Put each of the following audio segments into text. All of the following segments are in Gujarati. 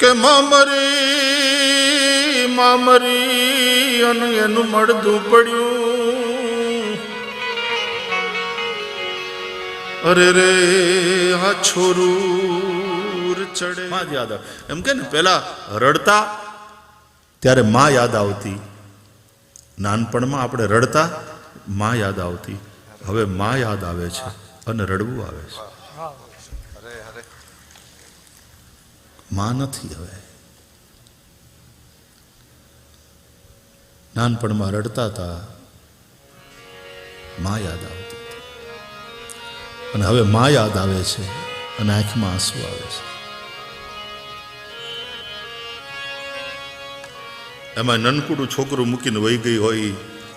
કે મામરી મામરી, અને એનું મળતું પડ્યું. અરે રે, આ છોરું ચડે. માં યાદ આવે. એમ કે ને, પેલા રડતા, ત્યારે માં યાદ આવતી. નાનપણમાં આપણે રડતા, માં યાદ આવતી. હવે માં યાદ આવે છે અને રડવું આવે છે. માં નથી હવે. નાનપણમાં રડતા હતા, માં યાદ આવતી હતી. અને હવે માં યાદ આવે છે અને આંખમાં આંસુ આવે છે. એમાં નનકુડું છોકરું મૂકીને વહી ગઈ હોય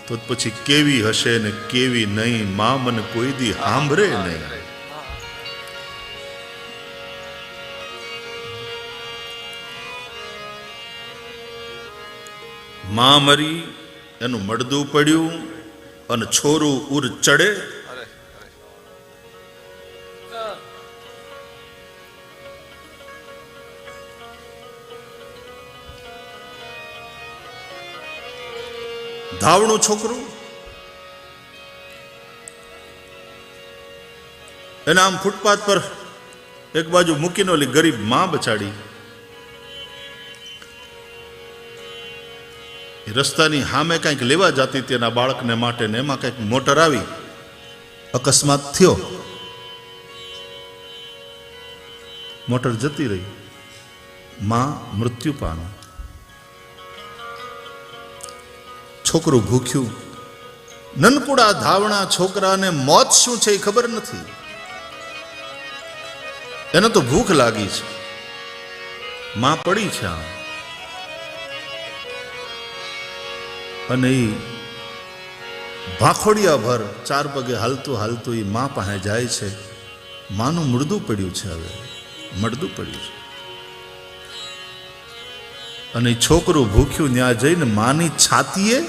તો પછી કેવી હશે ને કેવી નહીં, મા મને કોઈ દી સાંભળે નહીં. માં મરી, એનું મળદું પડ્યું અને છોરું ઉર ચડે. ધાવણું છોકરું, એને આમ ફૂટપાથ પર એક બાજુ મૂકીને ઓલી ગરીબમાં બચાડી. રસ્તાની સામે કંઈક લેવા જતી તેના બાળકને માટે ને એમાં કંઈક મોટર આવી. અકસ્માત થયો. મોટર જતી રહી. માં મૃત્યુ પામી છોકરું ભૂખ્યું. નનકુડા ધાવણા છોકરાને મોત શું છે એ ખબર નથી. એને તો ભૂખ લાગી છે. માં પડી છે આમ. અને એ ભાખોડિયા ભર ચાર પગે હાલતું હાલતું એ મા પાસે જાય છે. માનું મૃદું પડ્યું છે હવે. મળદું પડ્યું છે. અને છોકરું ભૂખ્યું ત્યાં જઈને માની છાતીએ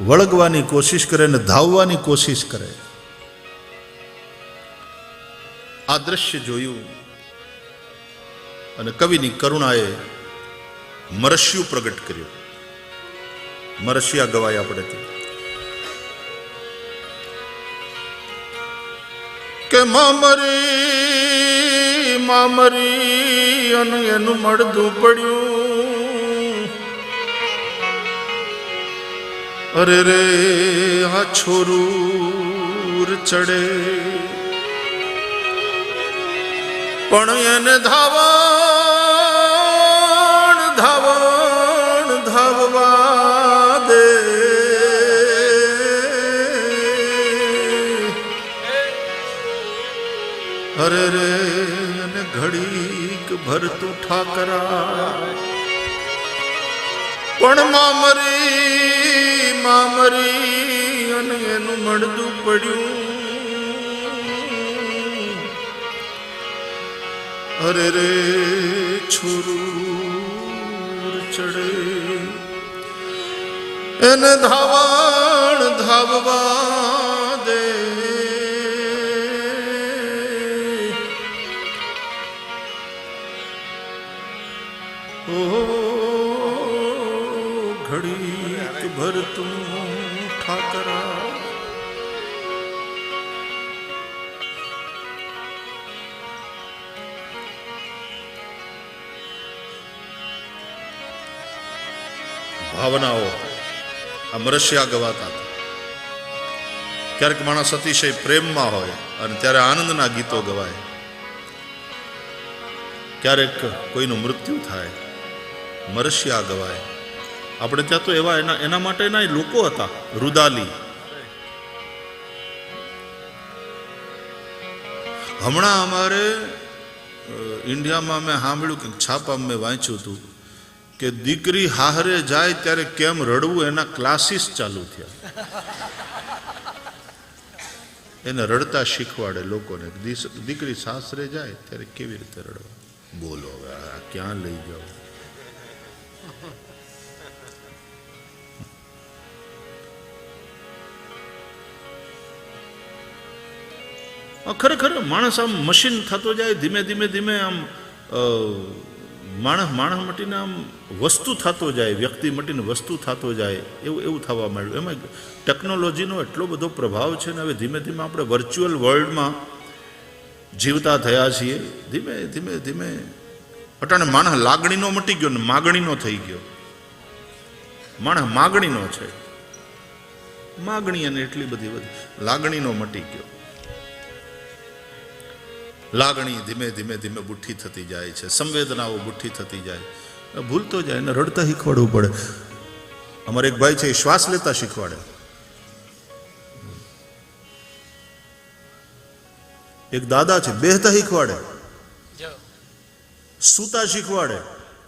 વળગવાની કોશિશ કરે ને ધાવવાની કોશિશ કરે. આ દ્રશ્ય જોયું અને કવિની કરુણાએ મરસ્યું પ્રગટ કર્યું. મરસિયા ગવાયા આપણે તે કે મામરી મામરી, અને એનું મળદું પડ્યું. અરે રે, આ છોરૂર ચડે. પણ એને ધાવણ ભરતું ઠાકરા પણ મામરી મામરી અને એનું મળતું પડ્યું. અરે રે છોરું ચડે. એને ધાવણ ધાવવા ભાવનાઓ આ મરસ્યા ગવાતા હતા. ક્યારેક માણસ અતિશય પ્રેમમાં હોય અને ત્યારે આનંદના ગીતો ગવાય. ક્યારેક કોઈનું મૃત્યુ થાય, મરસ્યા ગવાય. આપણે ત્યાં તો એવા એના એના માટેના લોકો હતા, રુદાલી. હમણાં અમારે ઇન્ડિયામાં મેં સાંભળ્યું કે છાપામાં મેં વાંચ્યું હતું કે દીકરી હાહરે જાય ત્યારે કેમ રડવું? એના ક્લાસીસ ચાલુ થયા. એને રડતા શીખવાડે લોકોને દીકરી સાસરે જાય ત્યારે કેવી રીતે રડવા? બોલો હવે, આ ક્યાં લઈ જાઓ? ખરેખર માણસ આમ મશીન થતો જાય, ધીમે ધીમે ધીમે આમ માણસ માણસ મટીને આમ વસ્તુ થતો જાય, વ્યક્તિ મટીને વસ્તુ થતો જાય, એવું એવું થવા માંડ્યું. એમાં ટેકનોલોજીનો એટલો બધો પ્રભાવ છે ને, હવે ધીમે ધીમે આપણે વર્ચ્યુઅલ વર્લ્ડમાં જીવતા થયા છીએ. ધીમે ધીમે ધીમે. અટાણે માણસ લાગણીનો મટી ગયો ને માગણીનો થઈ ગયો. માણસ માગણીનો છે. માગણી અને એટલી બધી લાગણીનો મટી ગયો. લાગણી ધીમે ધીમે ધીમે બુઠ્ઠી થતી જાય છે સંવેદનાઓ બુઠ્ઠી થતી જાય. ભૂલતો જાય ને રડતા શીખવાડવું પડે. અમારે એક ભાઈ છે એ શ્વાસ લેતા શીખવાડે. એક દાદા છે બેહતા શીખવાડે. સૂતા શીખવાડે.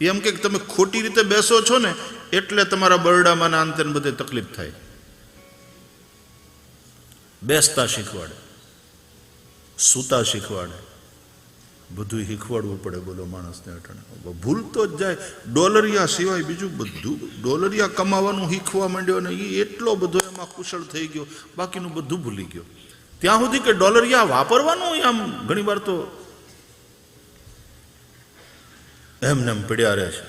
એમ કે તમે ખોટી રીતે બેસો છો ને એટલે તમારા બરડામાં અંતે બધે તકલીફ થાય. બેસતા શીખવાડે. સૂતા શીખવાડે. બધું શીખવાડવું પડે બોલો માણસને અટાણે. ભૂલતો જ જાય. ડોલરિયા સિવાય બીજું બધું ડોલરિયા કમાવાનું શીખવા માંડ્યો ને એ એટલો બધો એમાં કુશળ થઈ ગયો, બાકીનું બધું ભૂલી ગયો. ત્યાં સુધી કે ડોલરિયા વાપરવાનું આમ ઘણી વાર તો એમને એમ પડ્યા રહે છે.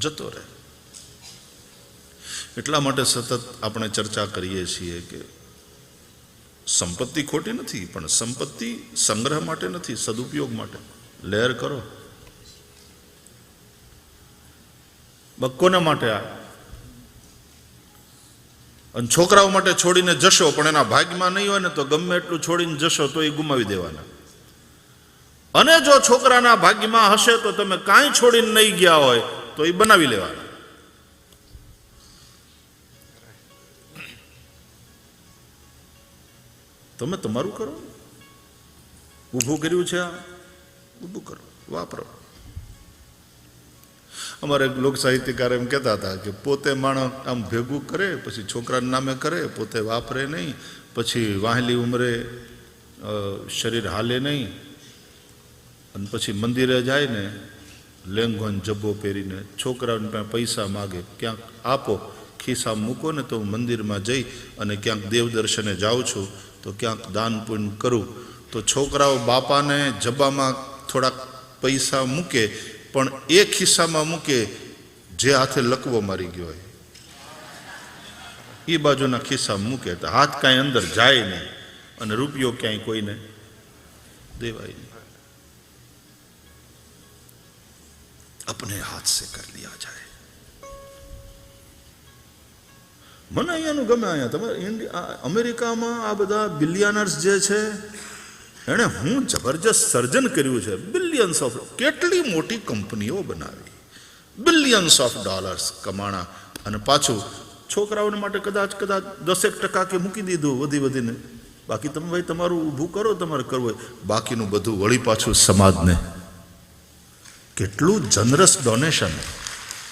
જતો રહે. એટલા માટે સતત આપણે ચર્ચા કરીએ છીએ કે સંપત્તિ ખોટી નથી, પણ સંપત્તિ સંગ્રહ માટે નથી, સદુપયોગ માટે. લહેર કરો. બક્કોના માટે આ. અને છોકરાઓ માટે છોડીને જશો, પણ એના ભાગ્યમાં નહીં હોય ને તો ગમે એટલું છોડીને જશો તો એ ગુમાવી દેવાના. અને જો છોકરાના ભાગ્યમાં હશે તો તમે કાંઈ છોડીને નહીં ગયા હોય તો એ બનાવી લેવાના. તમે તમારું કરો. ઊભું કર્યું છે આ. ઊભું કરો. વાપરો. અમારે લોક સાહિત્યકાર એમ કહેતા હતા કે પોતે માણસ આમ ભેગું કરે, પછી છોકરાના નામે કરે, પોતે વાપરે નહીં, પછી વાહેલી ઉંમરે શરીર હાલે નહીં, અને પછી મંદિરે જાય ને લેંગો જબ્બો પહેરીને છોકરાઓને પાસે પૈસા માગે, ક્યાંક આપો, ખિસ્સા મૂકો ને તો મંદિરમાં જઈ અને ક્યાંક દેવ દર્શને જાઉં છું તો ક્યાંક દાન પુણ્ય કરું તો છોકરાઓ બાપાને જબ્બામાં થોડાક પૈસા મૂકે પણ એ ખિસ્સામાં મૂકે જે હાથે લકવો મારી ગયો હોય એ બાજુના ખિસ્સામાં મૂકે તો હાથ કાંઈ અંદર જાય નહીં અને રૂપિયો ક્યાંય કોઈને દેવાય નહીં अपने हाथ से कर लिया जाए મને અહીંયાનું ગમે અહીંયા. તમારે ઇન્ડિયા અમેરિકામાં આ બધા બિલિયનર્સ જે છે, એણે હું જબરજસ્ત સર્જન કર્યું છે. બિલિયન્સ ઓફ કેટલી મોટી કંપનીઓ બનાવી. બિલિયન્સ ઓફ ડોલર્સ કમાણા. અને પાછું છોકરાઓને માટે કદાચ કદાચ દસેક ટકા કે મૂકી દીધું વધી વધીને. બાકી તમે ભાઈ, તમારું ઊભું કરો, તમારે કરવું બાકીનું બધું વળી પાછું સમાજને. કેટલું જનરસ ડોનેશન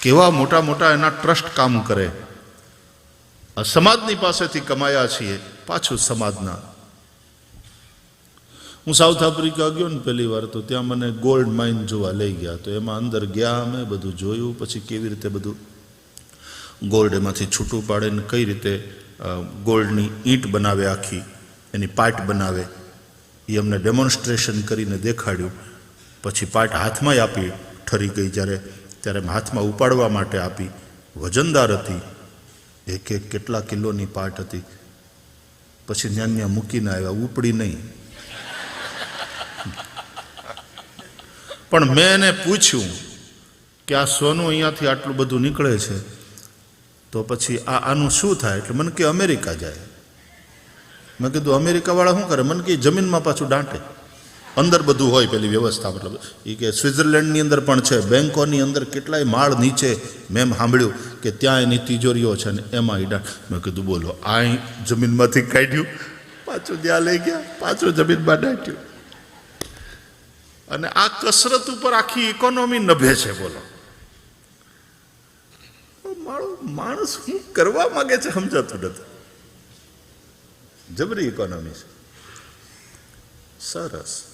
કેવા મોટા મોટા એના ટ્રસ્ટ કામ કરે. સમાજની પાસેથી કમાયા છીએ, પાછું સમાજના. હું સાઉથ આફ્રિકા ગયો ને પહેલી વાર, તો ત્યાં મને ગોલ્ડ માઇન જોવા લઈ ગયા. તો એમાં અંદર ગયા અમે, બધું જોયું, પછી કેવી રીતે બધું ગોલ્ડ એમાંથી છૂટું પાડે ને કઈ રીતે ગોલ્ડની ઈંટ બનાવે આખી, એની પાટ બનાવે એ અમને ડેમોન્સ્ટ્રેશન કરીને દેખાડ્યું. પછી પાટ હાથમાંય આપી, ઠરી ગઈ. જ્યારે, ત્યારે હાથમાં ઉપાડવા માટે આપી. વજનદાર હતી. એક એક કેટલા કિલોની પાટ હતી. પછી ન્યા ન્યા મૂકીને આવ્યા, ઉપડી નહીં. પણ મેં એને પૂછ્યું કે આ સોનું અહીંયાથી આટલું બધું નીકળે છે, તો પછી આ આનું શું થાય? એટલે મને કે અમેરિકા જાય. મેં કીધું, અમેરિકાવાળા શું કરે? મને કે જમીનમાં પાછું દાંટે. અંદર બધું હોય પેલી વ્યવસ્થા, મતલબ એ કે સ્વિટ્ઝરલેન્ડની અંદર પણ છે, બેંકોની અંદર કેટલાય માળ નીચે, મેં સાંભળ્યું કે ત્યાં એની તિજોરીઓ છે ને એમાં ઈડા. મેં કીધું, બોલો, આ જમીનમાંથી કાઢ્યું, પાછું ત્યાં લઈ ગયા, પાછું જમીનમાં દાટ્યું અને આ કસરત ઉપર આખી ઇકોનોમી નભે છે, બોલો. મારો માણસ શું કરવા માંગે છે સમજાતું નથી. જબરી ઇકોનોમી છે. સરસ.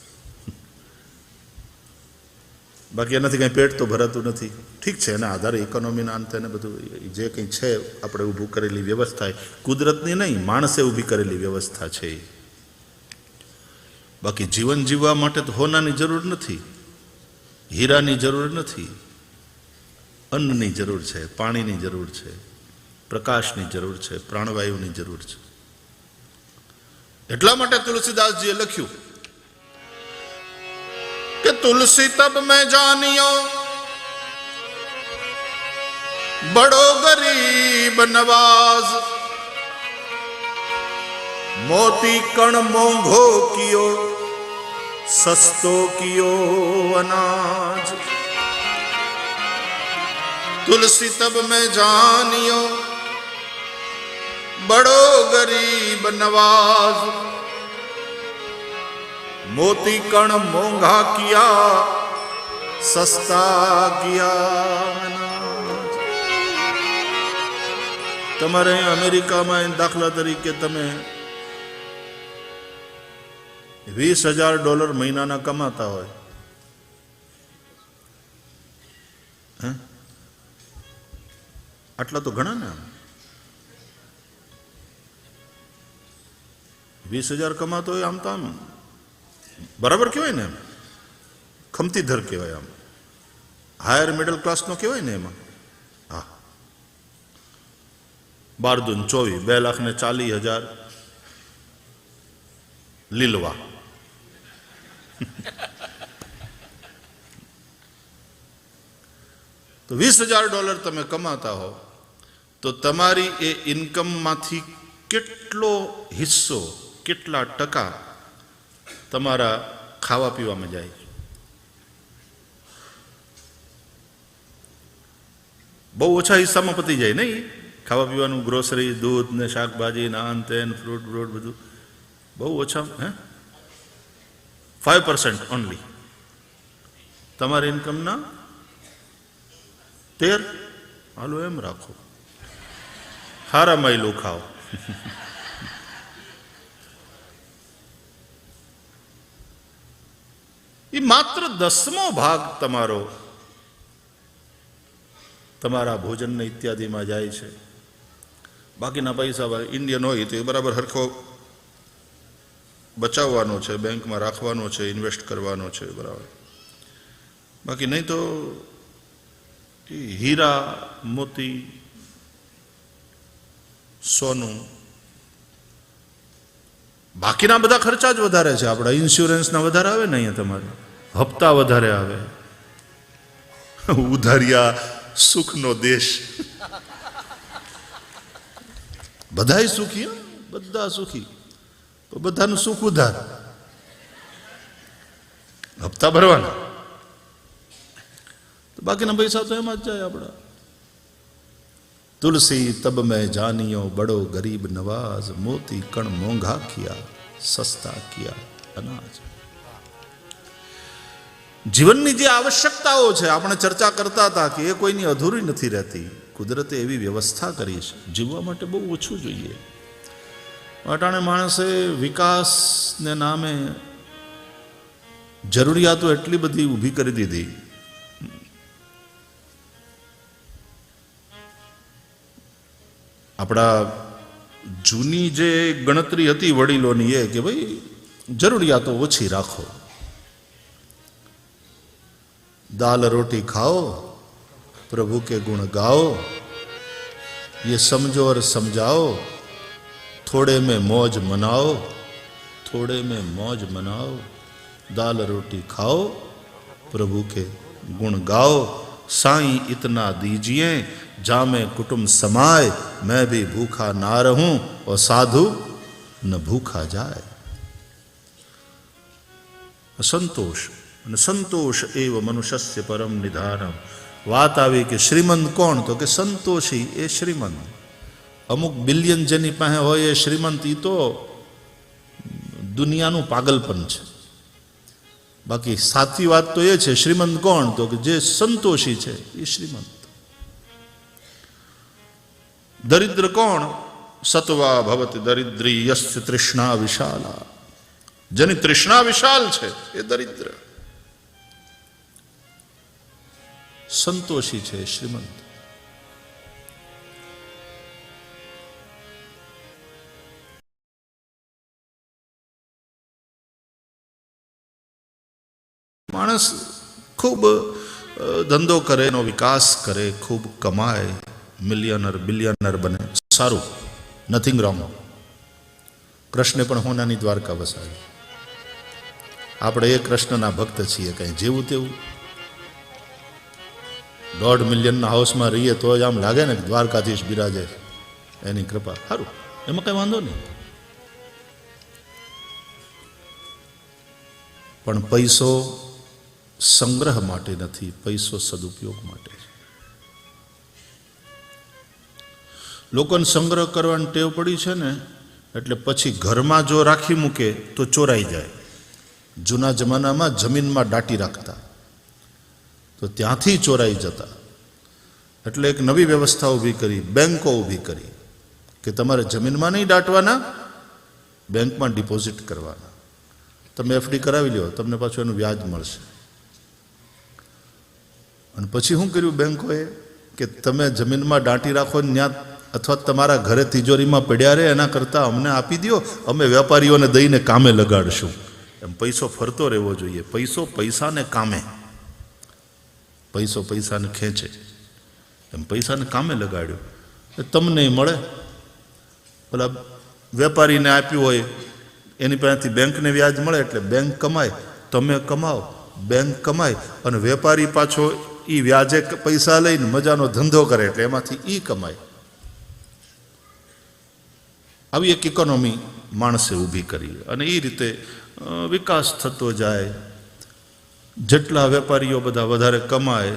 બાકી એનાથી કંઈ પેટ તો ભરાતું નથી. ઠીક છે, એના આધારે ઇકોનોમીના અંતે ને બધું જે કંઈ છે, આપણે ઊભું કરેલી વ્યવસ્થા કુદરતની નહીં, માણસે ઊભી કરેલી વ્યવસ્થા છે બાકી જીવન જીવવા માટે તો હોનાની જરૂર નથી, હીરાની જરૂર નથી, અન્નની જરૂર છે, પાણીની જરૂર છે, પ્રકાશની જરૂર છે, પ્રાણવાયુની જરૂર છે. એટલા માટે તુલસીદાસજીએ લખ્યું तुलसी तब मैं जानियो, बड़ो गरीब नवाज़। मोती कण मोघो कियो, सस्तो कियो अनाज। तुलसी तब मैं जानियो, बड़ो गरीब नवाज़। મોતી કણ મોંઘા કિયા, સસ્તા ગયા તમારે અમેરિકામાં દાખલા તરીકે તમે વીસ હજાર ડોલર મહિનાના કમાતા હોય. આટલા તો ઘણા ને વીસ હજાર કમાતો હોય આમ તો આમ. બરાબર કહેવાય ને એમ ખમતી ધર કહેવાય આમ હાયર મિડલ ક્લાસનો કહેવાય ને એમાં હા બાર દૂન ચોવીસ બે લાખ ને ચાલીસ હજાર લીલવા તો વીસ હજાર ડોલર તમે કમાતા હો તો તમારી એ ઇન્કમમાંથી કેટલો હિસ્સો કેટલા ટકા તમારા ખાવા પીવામાં જાય બહુ ઓછા હિસ્સામાં પતી જાય નહીં. ખાવા પીવાનું ગ્રોસરી દૂધ ને શાકભાજી નાન તેન ફ્રૂટ બ્રૂટ બધું. બહુ ઓછા, હે? ફાઈવ પર્સન્ટ ઓનલી તમારી ઇન્કમના તેર? હાલો એમ રાખો. હારા માયલું ખાઓ. એ માત્ર દસમો ભાગ તમારો. તમારા ભોજનને ઇત્યાદિમાં જાય છે. બાકીના પૈસા ઇન્ડિયન હોય તો એ બરાબર હરખો બચાવવાનો છે, બેંકમાં રાખવાનો છે, ઇન્વેસ્ટ કરવાનો છે, બરાબર. બાકી નહીં તો હીરા, મોતી, સોનું બાકીના બધા ખર્ચા જ વધારે છે. આપણા ઇન્સ્યોરન્સના વધારે આવે ને અહીંયા તમારે? હપ્તા વધારે આવે. ઉધારિયા સુખનો દેશ. બધાય સુખી બધા સુખી. બધાનું સુખ ઉધાર. હપ્તા ભરવાના. બાકીના પૈસા તો એમાં જ જાય આપણા. તુલસી તબ મેં જાનિયો, બડો ગરીબ નવાજ મોતી કણ મોંઘા કિયા, સસ્તા કિયા અનાજ. જીવનની જે આવશ્યકતાઓ છે, આપણે ચર્ચા કરતા હતા કે એ કોઈની અધૂરી નથી રહેતી. કુદરતે એવી વ્યવસ્થા કરી છે. જીવવા માટે બહુ ઓછું જોઈએ. અટાણે માણસે વિકાસને નામે જરૂરિયાતો એટલી બધી ઊભી કરી દીધી. આપણા જૂની જે ગણતરી હતી વડીલોની એ કે ભાઈ જરૂરિયાતો ઓછી રાખો दाल रोटी खाओ प्रभु के गुण गाओ ये समझो और समझाओ थोड़े में मौज मनाओ थोड़े में मौज मनाओ दाल रोटी खाओ प्रभु के गुण गाओ साईं इतना दीजिए जामे कुटुंब समाए मैं भी भूखा ना रहूं और साधु न भूखा जाए સંતોષ અને સંતોષ એવ મનુષ્યસ્ય પરમ નિધાનમ વાત આવી કે શ્રીમંત કોણ તો કે સંતોષી એ શ્રીમંત અમુક બિલિયન જેની પાસે હોય એ શ્રીમંત ઈ તો દુનિયાનું પાગલપન છે બાકી સાચી વાત તો એ છે, શ્રીમંત કોણ? તો કે જે સંતોષી છે, એ શ્રીમંત. દરિદ્ર કોણ? સત્વા ભવતી દરિદ્રી યસ્ય તૃષ્ણા વિશાલા. જેની તૃષ્ણા વિશાલ છે, એ દરિદ્ર. સંતોષી છે શ્રીમંત. ખૂબ ધંધો કરે, એનો વિકાસ કરે, ખૂબ કમાય, મિલિયનર, બિલિયનર બને. સારું. નથિંગ રોંગ કૃષ્ણે પણ હોનાની દ્વારકા વસાવી. આપણે એ કૃષ્ણના ભક્ત છીએ કંઈ, જેવું તેવું. દોઢ મિલિયનના હાઉસમાં રહીએ તો જ આમ લાગે ને દ્વારકાધીશ બિરાજે. એની કૃપા. સારું. એમાં કંઈ વાંધો નહીં. પણ પૈસો સંગ્રહ માટે નથી, પૈસો સદુપયોગ માટે લોકોને સંગ્રહ કરવાની ટેવ પડી છે ને, એટલે પછી ઘરમાં જો રાખી મૂકે તો ચોરાઈ જાય. જૂના જમાનામાં જમીનમાં દાટી રાખતા, તો ત્યાંથી ચોરાઈ જતા. એટલે એક નવી વ્યવસ્થા ઊભી કરી બેન્કો ઊભી કરી, કે તમારે જમીનમાં નહીં દાટવાના, બેંકમાં ડિપોઝિટ કરવાના. તમે એફડી કરાવી લ્યો તમને પાછું એનું વ્યાજ મળશે. અને પછી શું કર્યું બેંકોએ? કે તમે જમીનમાં દાંટી રાખો ને ત્યાં અથવા તમારા ઘરે તિજોરીમાં પડ્યા રહે, એના કરતાં અમને આપી દો અમે વેપારીઓને દઈને કામે લગાડશું. એમ પૈસો ફરતો રહેવો જોઈએ. પૈસો પૈસાને કામે. પૈસો પૈસાને ખેંચે. એમ પૈસાને કામે લગાડ્યો. એ તમને મળે. પેલા વેપારીને આપ્યું હોય, એની પાસેથી બેંકને વ્યાજ મળે એટલે બેંક કમાય. તમે કમાઓ, બેંક કમાય. અને વેપારી પાછો એ વ્યાજે પૈસા લઈને મજાનો ધંધો કરે એટલે એમાંથી એ કમાય. આવી એક ઇકોનોમી માણસે ઊભી કરી અને એ રીતે વિકાસ થતો જાય. જેટલા વેપારીઓ બધા વધારે કમાય,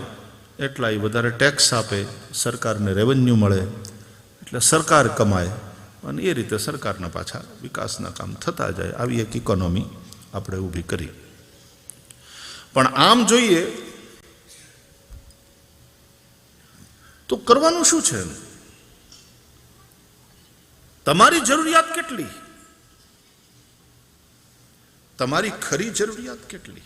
એટલા એ વધારે ટેક્સ આપે, સરકારને રેવન્યુ મળે, એટલે સરકાર કમાય. અને એ રીતે સરકારના પાછા વિકાસના કામ થતા જાય. આવી એક ઇકોનોમી આપણે ઊભી કરી. પણ આમ જોઈએ તો કરવાનું શું છે તમારી જરૂરિયાત કેટલી? તમારી ખરી જરૂરિયાત કેટલી?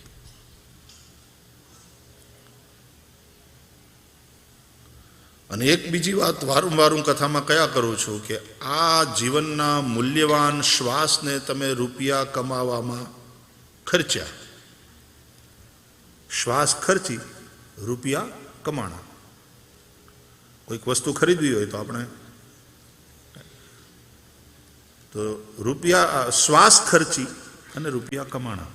અને એક બીજી વાત વારંવાર હું કથામાં કયા કરું છું કે આ જીવનના મૂલ્યવાન શ્વાસને તમે રૂપિયા કમાવામાં ખર્ચ્યા. શ્વાસ ખર્ચી, રૂપિયા કમાણા. કોઈક વસ્તુ ખરીદવી હોય તો આપણે તો રૂપિયા અ, શ્વાસ ખર્ચી અને રૂપિયા કમાણા.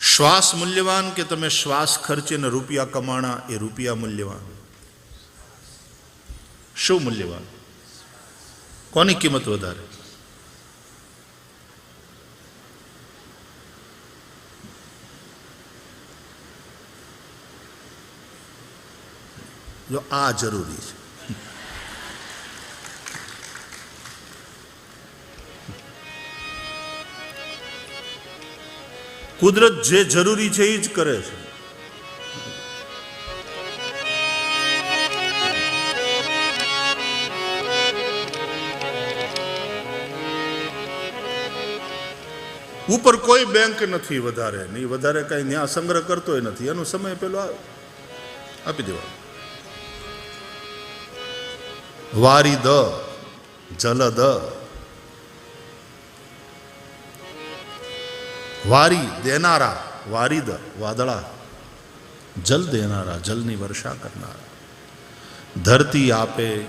શ્વાસ મૂલ્યવાન કે તમે શ્વાસ ખર્ચીને રૂપિયા કમાણા એ રૂપિયા મૂલ્યવાન? શું મૂલ્યવાન? કોની કિંમત વધારે? જો આ જરૂરી છે. કુદરત જે જરૂરી છે એ જ કરે છે. ઉપર કોઈ બેંક નથી વધારે નહીં વધારે કઈ ન્યા સંગ્રહ કરતોય નથી. એનો સમય પેલો આવે. આપી દેવા વારી દ જલ દ વારી દેનારા, વારીદ, વાદળા. જલ દેનારા, જલની વર્ષા કરનારા. ધરતી આપે,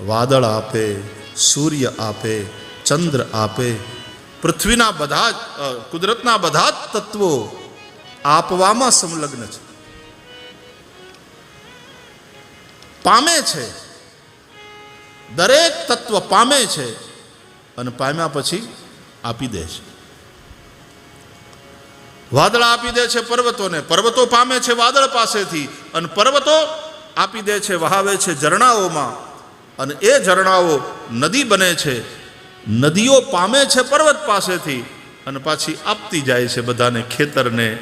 વાદળ આપે, સૂર્ય આપે, ચંદ્ર આપે. પૃથ્વીના બધા જ કુદરતના બધા જ તત્વો આપવામાં સંલગ્ન છે. પામે છે. દરેક તત્વ પામે છે અને પામ્યા પછી આપી દે છે. વાદળ આપી દે છે પર્વતોને. પર્વતો પામે છે વાદળ પાસેથી અને પર્વતો આપી દે છે, વહાવે છે ઝરણાઓમાં. અને એ ઝરણાઓ નદી બને છે. નદીઓ પામે છે પર્વત પાસેથી અને પાછી આપતી જાય છે બધાને ખેતરને.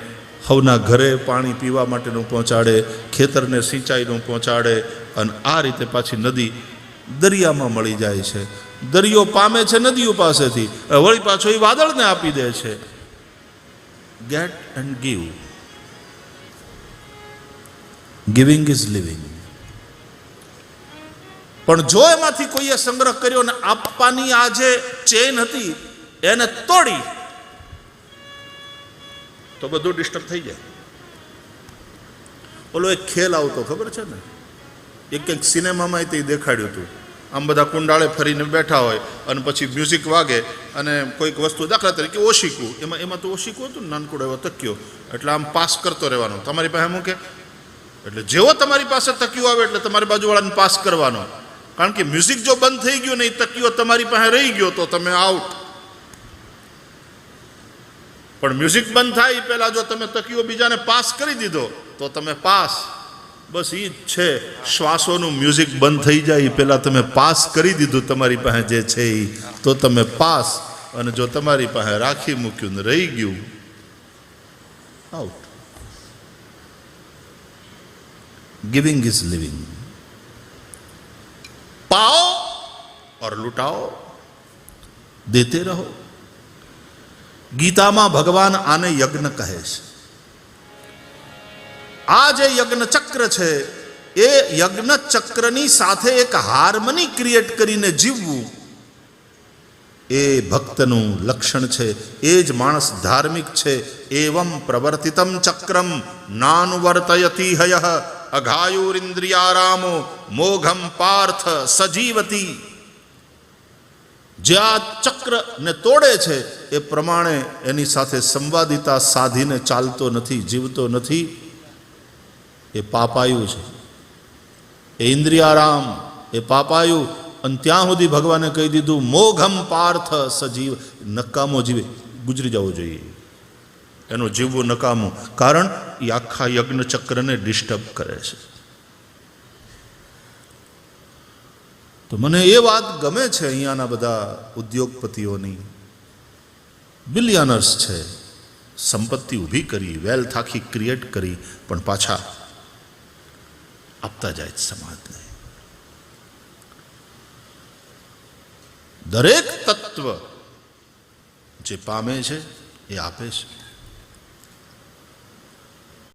હવના ઘરે પાણી પીવા માટેનું પહોંચાડે, ખેતરને સિંચાઈનું પહોંચાડે અને આ રીતે પાછી નદી દરિયામાં મળી જાય છે. દરિયો પામે છે નદીઓ પાસેથી. વળી પાછો એ વાદળને આપી દે છે. Get and give giving is living પણ જો એમાંથી કોઈએ સંગ્રહ કર્યો ને આપવાની આ જે ચેન હતી, એને તોડી, તો બધું ડિસ્ટર્બ થઈ જાય. ઓલો એક ખેલ આવતો ખબર છે ને? એક એક સિનેમામાં દેખાડ્યું હતું. આમ બધા કુંડાળે ફરીને બેઠા હોય અને પછી મ્યુઝિક વાગે અને કોઈક વસ્તુ દાખલા તરીકે ઓશીકું. એમાં એમાં તો ઓશીકું હતું નાનકડો એવો તક્યો. એટલે આમ પાસ કરતો રહેવાનો. તમારી પાસે મૂકે એટલે જેવો તમારી પાસે તકિયો આવે એટલે તમારી બાજુવાળાને પાસ કરવાનો. કારણ કે મ્યુઝિક જો બંધ થઈ ગયું ને એ તકિયો તમારી પાસે રહી ગયો તો તમે આઉટ પણ મ્યુઝિક બંધ થાય પહેલાં જો તમે તકિયો બીજાને પાસ કરી દીધો, તો તમે પાસ. બસ એ જ છે. શ્વાસોનું મ્યુઝિક બંધ થઈ જાય પહેલાં તમે પાસ કરી દીધું તમારી પાસે જે છે એ તો તમે પાસ. અને જો તમારી પાસે રાખી મૂક્યું ને રહી ગયું આઉટ ગિવિંગ ઇઝ લિવિંગ પાઓ ઓર લૂંટાઓ. દેતે રહો. ગીતામાં ભગવાન આને યજ્ઞ કહે છે. આ જે યજ્ઞ ચક્ર છે, એ યજ્ઞ ચક્રની સાથે એક હાર્મની ક્રિએટ કરીને જીવવું, એ ભક્તનું લક્ષણ છે, એ જ માણસ ધાર્મિક છે, એવમ પ્રવર્તિતમ ચક્રમ, નાનુવર્તયતી હય, અઘાયુરિન્દ્રિયારામો, મોઘમ પાર્થ, સજીવતી. જે આ ચક્રને તોડે છે, એ પ્રમાણે એની સાથે સંવાદિતા સાધીને ચાલતો નથી, જીવતો નથી. એ પાપાયું છે. એ ઇન્દ્રિયારામ એ પાપાયું અને ત્યાં સુધી ભગવાને કહી દીધું, મોઘમ પાર્થ સજીવ. નકામો જીવે, ગુજરી જવો જોઈએ. એનો જીવવું નકામું, કારણ એ આખા યજ્ઞ ચક્રને ડિસ્ટર્બ કરે છે. તો મને એ વાત ગમે છે અહીંયાના બધા ઉદ્યોગપતિઓની. બિલિયનર્સ છે. સંપત્તિ ઊભી કરી વેલ્થ આખી ક્રિએટ કરી, પણ પાછા આપતા જાય છે સમાજને. દરેક તત્વ જે પામે છે એ આપે છે.